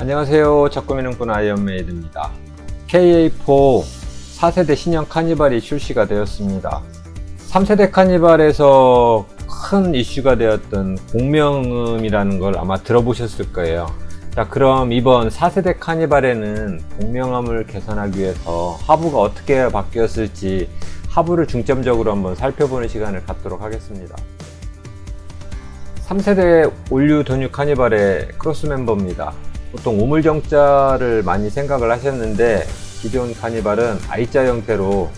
안녕하세요. 작고미는꾼 아이언메이드입니다. KA4 4세대 신형 카니발이 출시가 되었습니다. 3세대 카니발에서 큰 이슈가 되었던 공명음이라는 걸 아마 들어보셨을 거예요. 자, 그럼 이번 4세대 카니발에는 공명음을 개선하기 위해서 하부가 어떻게 바뀌었을지 하부를 중점적으로 한번 살펴보는 시간을 갖도록 하겠습니다. 3세대 올류 전유 카니발의 크로스 멤버입니다. 보통 우물정자를 많이 생각을 하셨는데 기존 카니발은 I자 형태로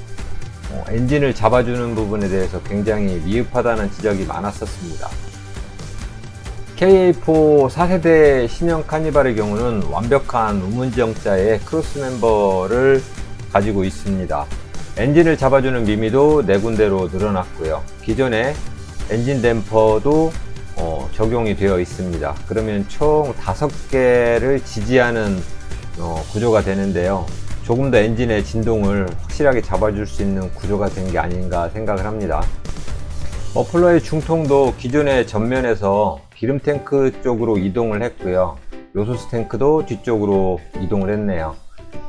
어, 엔진을 잡아주는 부분에 대해서 굉장히 미흡하다는 지적이 많았었습니다. KA4 4세대 신형 카니발의 경우는 완벽한 우문정자의 크로스 멤버를 가지고 있습니다. 엔진을 잡아주는 미미도 네 군데로 늘어났고요. 기존의 엔진 댐퍼도 어, 적용이 되어 있습니다. 그러면 총 다섯 개를 지지하는 어, 구조가 되는데요. 조금 더 엔진의 진동을 확실하게 잡아줄 수 있는 구조가 된 게 아닌가 생각을 합니다. 머플러의 중통도 기존의 전면에서 기름 탱크 쪽으로 이동을 했고요. 요소수 탱크도 뒤쪽으로 이동을 했네요.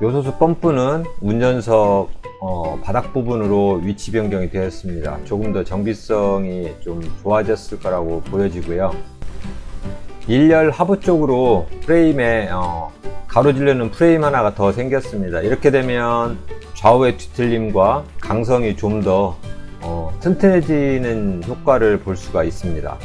요소수 펌프는 운전석 어, 바닥 부분으로 위치 변경이 되었습니다. 조금 더 정비성이 좀 좋아졌을 거라고 보여지고요. 일렬 하부 쪽으로 프레임에 어, 가로지르는 프레임 하나가 더 생겼습니다. 이렇게 되면 좌우의 뒤틀림과 강성이 좀더 어, 튼튼해지는 효과를 볼 수가 있습니다.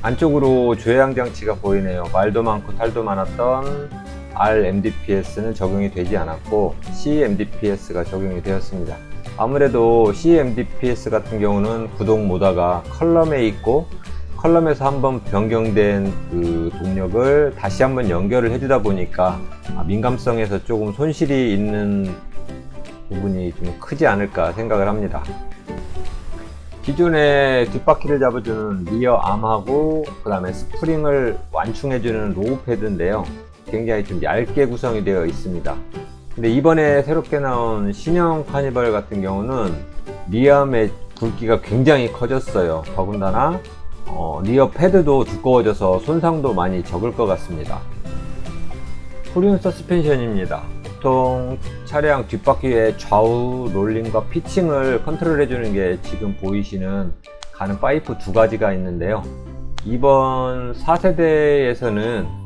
안쪽으로 조향 장치가 보이네요. 말도 많고 탈도 많았던 RMDPS는 적용이 되지 않았고 CMDPS가 적용이 되었습니다. 아무래도 CMDPS 같은 경우는 구동 모다가 컬럼에 있고 컬럼에서 한번 변경된 그 동력을 다시 한번 연결을 해주다 보니까 민감성에서 조금 손실이 있는 부분이 좀 크지 않을까 생각을 합니다. 기존의 뒷바퀴를 잡아주는 리어 암하고 그 다음에 스프링을 완충해주는 로우 패드인데요. 굉장히 좀 얇게 구성이 되어 있습니다. 근데 이번에 새롭게 나온 신형 카니발 같은 경우는 리암의 굵기가 굉장히 커졌어요. 더군다나 어, 리어 패드도 두꺼워져서 손상도 많이 적을 것 같습니다. 후륜 서스펜션입니다. 보통 차량 뒷바퀴의 좌우 롤링과 피칭을 컨트롤 해주는 게 지금 보이시는 가는 파이프 두 가지가 있는데요. 이번 4세대에서는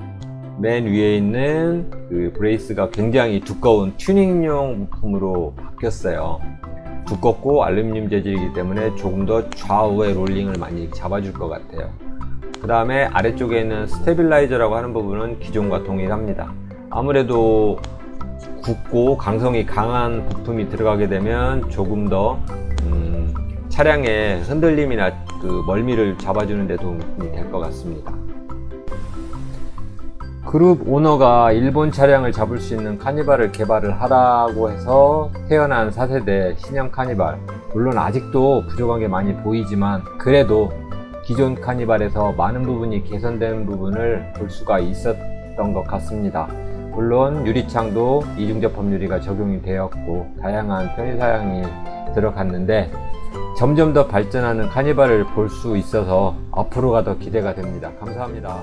맨 위에 있는 그 브레이스가 굉장히 두꺼운 튜닝용 부품으로 바뀌었어요. 두껍고 알루미늄 재질이기 때문에 조금 더 좌우의 롤링을 많이 잡아줄 것 같아요. 그 다음에 아래쪽에 있는 스테빌라이저라고 하는 부분은 기존과 동일합니다. 아무래도 굵고 강성이 강한 부품이 들어가게 되면 조금 더 음, 차량의 흔들림이나 그 멀미를 잡아주는 데 도움이 될 것 같습니다. 그룹 오너가 일본 차량을 잡을 수 있는 카니발을 개발을 하라고 해서 태어난 4세대 신형 카니발. 물론 아직도 부족한 게 많이 보이지만 그래도 기존 카니발에서 많은 부분이 개선된 부분을 볼 수가 있었던 것 같습니다. 물론 유리창도 이중접합 유리가 적용이 되었고 다양한 편의사양이 들어갔는데 점점 더 발전하는 카니발을 볼 수 있어서 앞으로가 더 기대가 됩니다. 감사합니다.